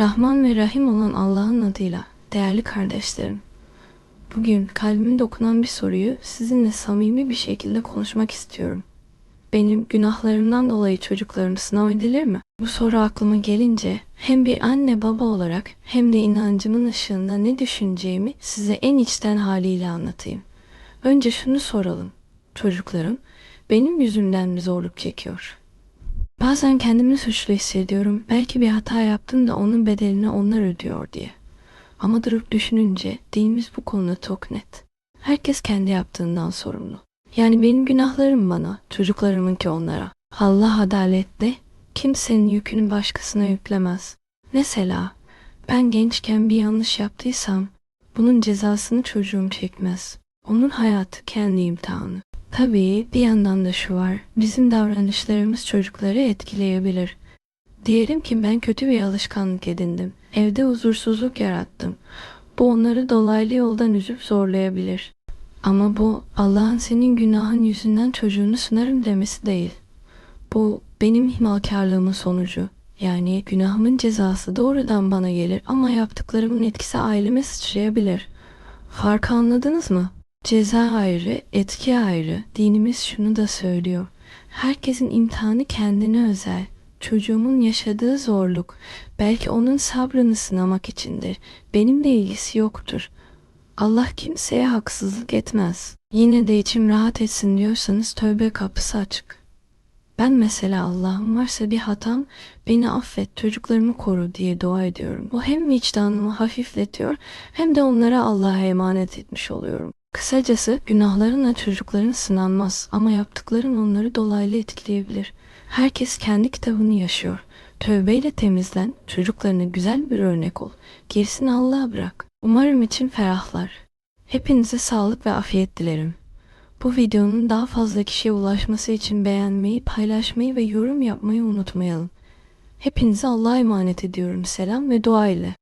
Rahman ve Rahim olan Allah'ın adıyla değerli kardeşlerim. Bugün kalbime dokunan bir soruyu sizinle samimi bir şekilde konuşmak istiyorum. Benim günahlarımdan dolayı çocuklarım sınav edilir mi? Bu soru aklıma gelince hem bir anne baba olarak hem de inancımın ışığında ne düşüneceğimi size en içten haliyle anlatayım. Önce şunu soralım. Çocuklarım benim yüzümden mi zorluk çekiyor? Bazen kendimi suçlu hissediyorum. Belki bir hata yaptım da onun bedelini onlar ödüyor diye. Ama durup düşününce dinimiz bu konuda çok net. Herkes kendi yaptığından sorumlu. Yani benim günahlarım bana, çocuklarımınki onlara. Allah adaletli, kimsenin yükünü başkasına yüklemez. Mesela ben gençken bir yanlış yaptıysam bunun cezasını çocuğum çekmez. Onun hayatı kendi imtihanı. Tabii bir yandan da şu var. Bizim davranışlarımız çocukları etkileyebilir. Diyelim ki ben kötü bir alışkanlık edindim. Evde huzursuzluk yarattım. Bu onları dolaylı yoldan üzüp zorlayabilir. Ama bu Allah'ın senin günahın yüzünden çocuğunu sınarım demesi değil. Bu benim ihmalkarlığımın sonucu. Yani günahımın cezası doğrudan bana gelir ama yaptıklarımın etkisi aileme sıçrayabilir. Farkı anladınız mı? Ceza ayrı, etki ayrı. Dinimiz şunu da söylüyor. Herkesin imtihanı kendine özel. Çocuğumun yaşadığı zorluk belki onun sabrını sınamak içindir. Benimle ilgisi yoktur. Allah kimseye haksızlık etmez. Yine de içim rahat etsin diyorsanız tövbe kapısı açık. Ben mesela Allah'ım varsa bir hatam beni affet çocuklarımı koru diye dua ediyorum. Bu hem vicdanımı hafifletiyor hem de onlara Allah'a emanet etmiş oluyorum. Kısacası günahlarınla çocukların sınanmaz ama yaptıkların onları dolaylı etkileyebilir. Herkes kendi kitabını yaşıyor. Tövbeyle temizlen, çocuklarına güzel bir örnek ol. Gerisini Allah'a bırak. Umarım için ferahlar. Hepinize sağlık ve afiyet dilerim. Bu videonun daha fazla kişiye ulaşması için beğenmeyi, paylaşmayı ve yorum yapmayı unutmayalım. Hepinize Allah'a emanet ediyorum. Selam ve dua ile.